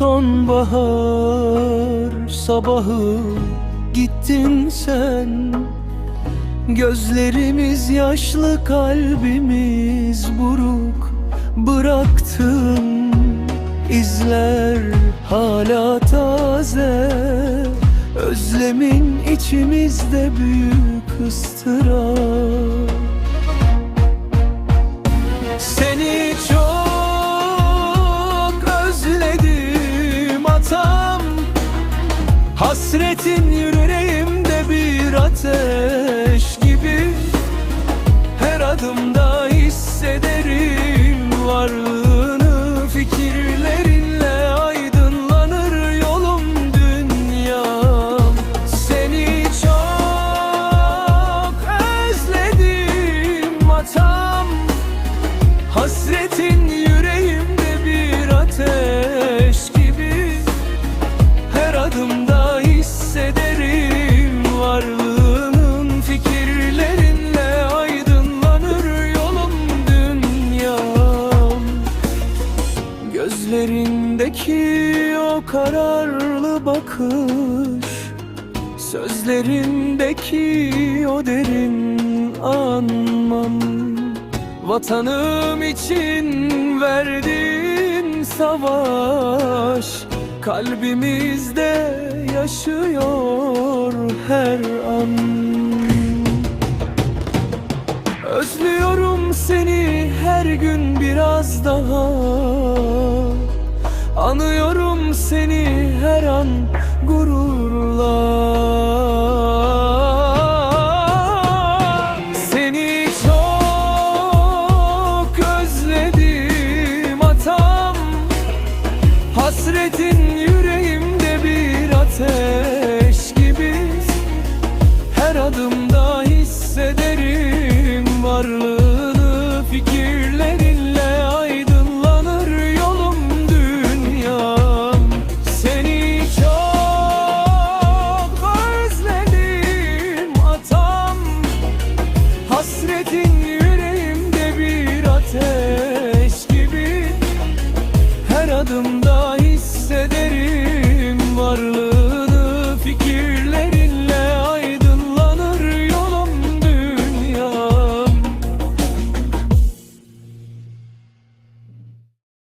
sonbahar sabahı gittin sen. Gözlerimiz yaşlı kalbimiz buruk Bıraktın izler hala taze. Özlemin içimizde büyük ıstırap Hasretin yüreğimde bir ateş Gözlerindeki o kararlı bakış Sözlerindeki o derin anmam Vatanım için verdiğin savaş Kalbimizde yaşıyor her an. Özlüyorum seni her gün biraz daha Anıyorum seni her an gururla. Seni çok özledim atam. Hasretin yüreğimde bir ateş.